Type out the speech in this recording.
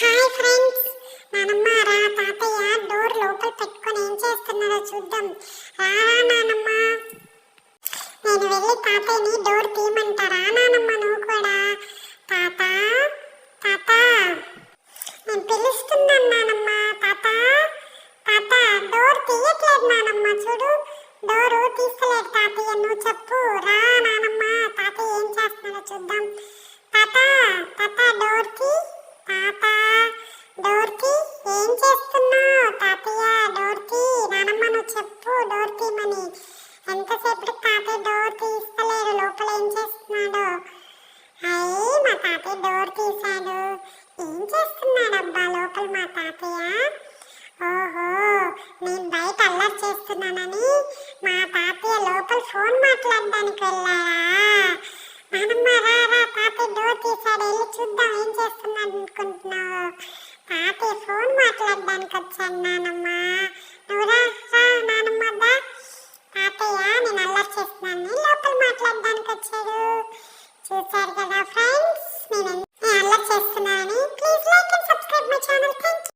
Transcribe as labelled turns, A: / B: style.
A: Hi friends. నానమ్మ రా తాతయ్య డోర్ లోపల పెట్టుకొని ఏం చేస్తున్నారో చూద్దాం. రారా నానమ్మ. నేను వెళ్ళి తాతయ్యని డోర్ తీయమంటారా నానమ్మ నువ్వు కూడా? తాత తాత. నేను పిలుస్తున్నాను నానమ్మ. తాత తాత డోర్ తీయట్లేదు నానమ్మ. చూడు డోరు తీస్తలేదు తాతయ్య. నువ్వు చెప్పు. రా నానమ్మ. తాతయ్య ఏం చేస్తున్నారో చూద్దాం. తాత తాత డోర్ తీ తాత డోర్ తీ ఏం చేస్తున్నావు తాతయ్య? డోర్ తీ నానమ్మ నువ్వు చెప్పు డోర్ తీమని ఎంతసేపటికి తాతయ్య డోర్ తీస్తలేరు లోపల ఏం చేస్తున్నాడో? అయ్యి మా తాతయ్య డోర్ తీశాడు. ఏం చేస్తున్నాడు అబ్బా లోపల మా తాతయ్య? ఓహో నేను బయట అల్లరి చేస్తున్నానని మా తాతయ్య లోపల ఫోన్ మాట్లాడడానికి వెళ్ళారా నానమ్మ రా రా తాతయ్య డోర్ తీశాడు. వెళ్ళి చూద్దాం ఏం చేస్తున్నాడు చూడ్డానికి వచ్చాను నానమ్మ. నువ్వు రా రా నానమ్మ దా తాతయ్య నేను అల్లరి చేస్తున్నాను. లోపల మాట్లాడడానికి వచ్చాడు చూశారు కదా ఫ్రెండ్స్ నేను